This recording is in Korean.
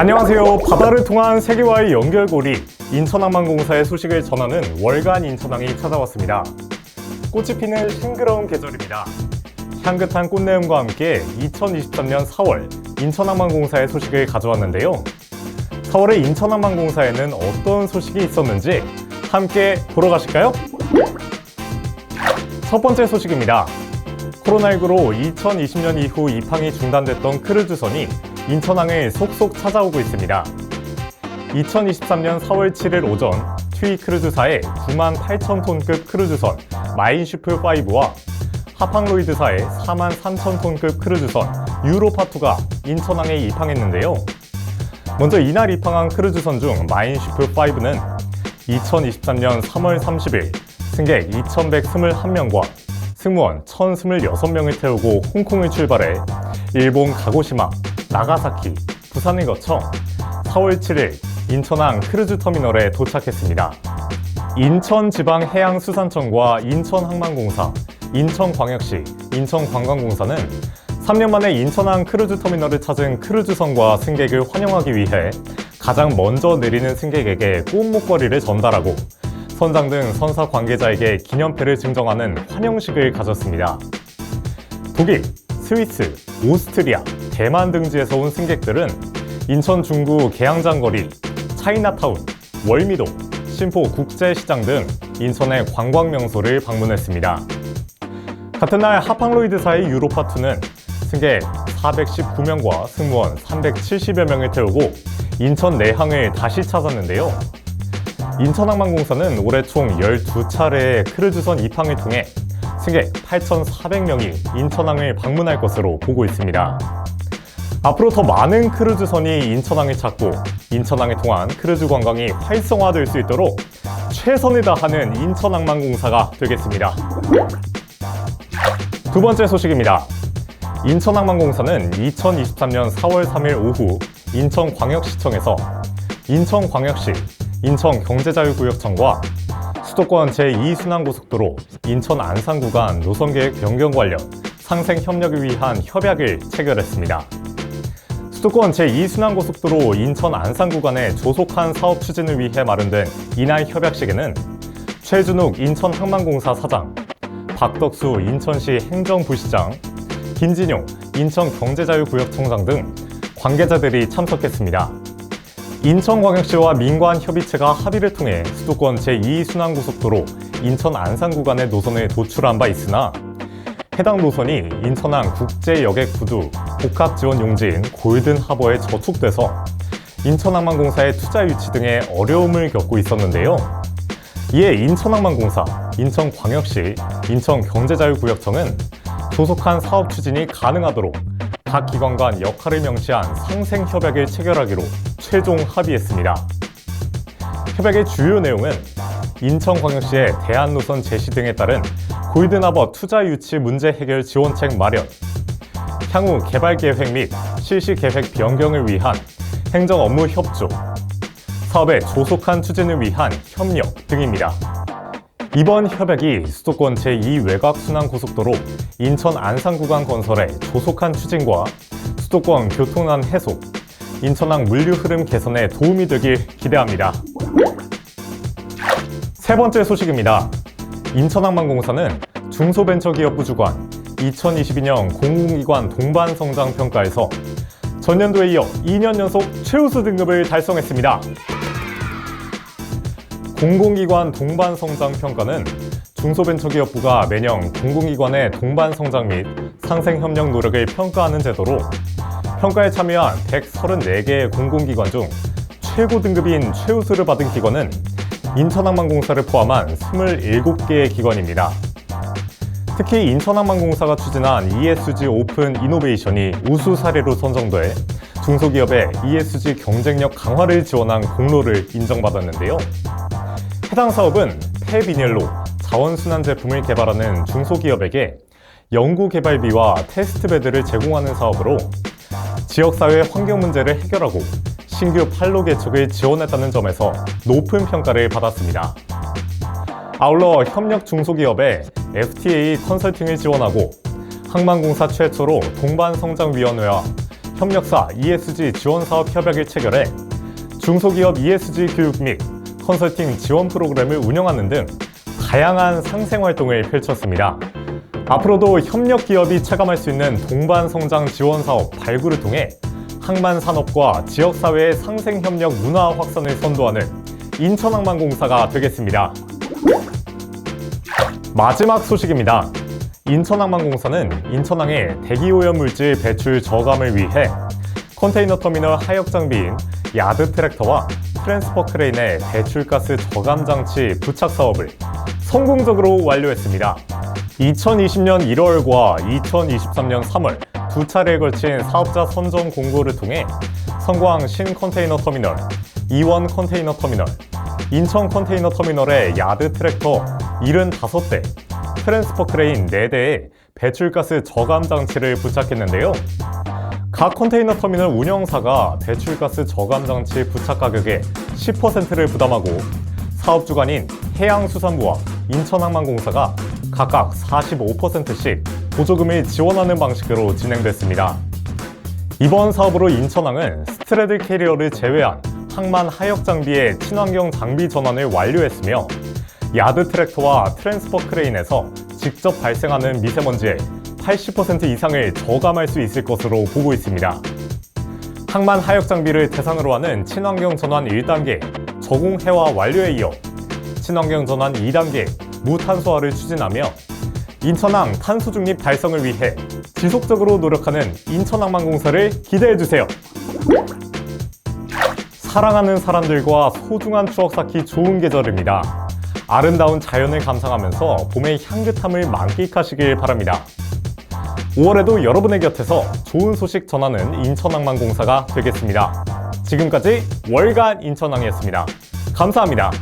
안녕하세요. 바다를 통한 세계와의 연결고리 인천항만공사의 소식을 전하는 월간 인천항이 찾아왔습니다. 꽃이 피는 싱그러운 계절입니다. 향긋한 꽃내음과 함께 2023년 4월 인천항만공사의 소식을 가져왔는데요. 4월에 인천항만공사에는 어떤 소식이 있었는지 함께 보러 가실까요? 첫 번째 소식입니다. 코로나19로 2020년 이후 입항이 중단됐던 크루즈선이 인천항을 속속 찾아오고 있습니다. 2023년 4월 7일 오전 튀위 크루즈사의 9만 8천 톤급 크루즈선 마인슈프5와 하팡로이드사의 4만 3천 톤급 크루즈선 유로파2가 인천항에 입항했는데요. 먼저 이날 입항한 크루즈선 중 마인슈프5는 2023년 3월 30일 승객 2,121명과 승무원 1,026명을 태우고 홍콩을 출발해 일본 가고시마, 나가사키, 부산을 거쳐 4월 7일 인천항 크루즈 터미널에 도착했습니다. 인천지방해양수산청과 인천항만공사, 인천광역시, 인천관광공사는 3년 만에 인천항 크루즈 터미널을 찾은 크루즈선과 승객을 환영하기 위해 가장 먼저 내리는 승객에게 꽃 목걸이를 전달하고 선장 등 선사 관계자에게 기념패를 증정하는 환영식을 가졌습니다. 독일, 스위스, 오스트리아, 대만 등지에서 온 승객들은 인천 중구 계양장거리, 차이나타운, 월미도, 신포 국제시장 등 인천의 관광 명소를 방문했습니다. 같은 날 하팡로이드사의 유로파2는 승객 419명과 승무원 370여 명을 태우고 인천 내항을 다시 찾았는데요. 인천항만공사는 올해 총 12차례의 크루즈선 입항을 통해 승객 8,400명이 인천항을 방문할 것으로 보고 있습니다. 앞으로 더 많은 크루즈선이 인천항을 찾고 인천항을 통한 크루즈 관광이 활성화될 수 있도록 최선을 다하는 인천항만공사가 되겠습니다. 두 번째 소식입니다. 인천항만공사는 2023년 4월 3일 오후 인천광역시청에서 인천광역시, 인천경제자유구역청과 수도권 제2순환고속도로 인천 안산 구간 노선계획 변경 관련 상생 협력을 위한 협약을 체결했습니다. 수도권 제2순환고속도로 인천 안산 구간의 조속한 사업 추진을 위해 마련된 이날 협약식에는 최준욱 인천항만공사 사장, 박덕수 인천시 행정부시장, 김진용 인천경제자유구역청장 등 관계자들이 참석했습니다. 인천광역시와 민관협의체가 합의를 통해 수도권 제2순환고속도로 인천 안산 구간의 노선을 도출한 바 있으나 해당 노선이 인천항 국제여객 구두 복합 지원 용지인 골든 하버에 저축돼서 인천항만공사의 투자 유치 등의 어려움을 겪고 있었는데요. 이에 인천항만공사, 인천광역시, 인천경제자유구역청은 조속한 사업 추진이 가능하도록 각 기관 간 역할을 명시한 상생 협약을 체결하기로 최종 합의했습니다. 협약의 주요 내용은 인천광역시의 대안노선 제시 등에 따른 골든하버 투자 유치 문제 해결 지원책 마련, 향후 개발 계획 및 실시 계획 변경을 위한 행정 업무 협조, 사업의 조속한 추진을 위한 협력 등입니다. 이번 협약이 수도권 제2외곽순환고속도로 인천 안산 구간 건설의 조속한 추진과 수도권 교통난 해소, 인천항 물류 흐름 개선에 도움이 되길 기대합니다. 세 번째 소식입니다. 인천항만공사는 중소벤처기업부 주관 2022년 공공기관 동반 성장 평가에서 전년도에 이어 2년 연속 최우수 등급을 달성했습니다. 공공기관 동반 성장 평가는 중소벤처기업부가 매년 공공기관의 동반 성장 및 상생 협력 노력을 평가하는 제도로 평가에 참여한 134개의 공공기관 중 최고 등급인 최우수를 받은 기관은 인천항만공사를 포함한 27개의 기관입니다. 특히 인천항만공사가 추진한 ESG 오픈 이노베이션이 우수 사례로 선정돼 중소기업의 ESG 경쟁력 강화를 지원한 공로를 인정받았는데요. 해당 사업은 폐비닐로 자원순환 제품을 개발하는 중소기업에게 연구개발비와 테스트베드를 제공하는 사업으로 지역사회 환경 문제를 해결하고 신규 판로 개척을 지원했다는 점에서 높은 평가를 받았습니다. 아울러 협력 중소기업에 FTA 컨설팅을 지원하고 항만공사 최초로 동반성장위원회와 협력사 ESG 지원 사업 협약을 체결해 중소기업 ESG 교육 및 컨설팅 지원 프로그램을 운영하는 등 다양한 상생 활동을 펼쳤습니다. 앞으로도 협력 기업이 체감할 수 있는 동반 성장 지원 사업 발굴을 통해 항만 산업과 지역 사회의 상생 협력 문화 확산을 선도하는 인천항만공사가 되겠습니다. 마지막 소식입니다. 인천항만공사는 인천항의 대기오염 물질 배출 저감을 위해 컨테이너 터미널 하역 장비인 야드 트랙터와 트랜스퍼 크레인의 배출가스 저감 장치 부착 사업을 성공적으로 완료했습니다. 2020년 1월과 2023년 3월 두 차례에 걸친 사업자 선정 공고를 통해 성광 신 컨테이너 터미널, 이원 컨테이너 터미널, 인천 컨테이너 터미널의 야드 트랙터 75대, 트랜스퍼 크레인 4대에 배출가스 저감 장치를 부착했는데요. 각 컨테이너 터미널 운영사가 배출가스 저감 장치 부착 가격의 10%를 부담하고 사업 주관인 해양수산부와 인천항만공사가 각각 45%씩 보조금을 지원하는 방식으로 진행됐습니다. 이번 사업으로 인천항은 스트레들 캐리어를 제외한 항만 하역 장비의 친환경 장비 전환을 완료했으며 야드 트랙터와 트랜스퍼 크레인에서 직접 발생하는 미세먼지의 80% 이상을 저감할 수 있을 것으로 보고 있습니다. 항만 하역 장비를 대상으로 하는 친환경 전환 1단계 적용 해와 완료에 이어 친환경 전환 2단계 무탄소화를 추진하며 인천항 탄소 중립 달성을 위해 지속적으로 노력하는 인천항만공사를 기대해 주세요. 사랑하는 사람들과 소중한 추억 쌓기 좋은 계절입니다. 아름다운 자연을 감상하면서 봄의 향긋함을 만끽하시길 바랍니다. 5월에도 여러분의 곁에서 좋은 소식 전하는 인천항만공사가 되겠습니다. 지금까지 월간 인천항이었습니다. 감사합니다.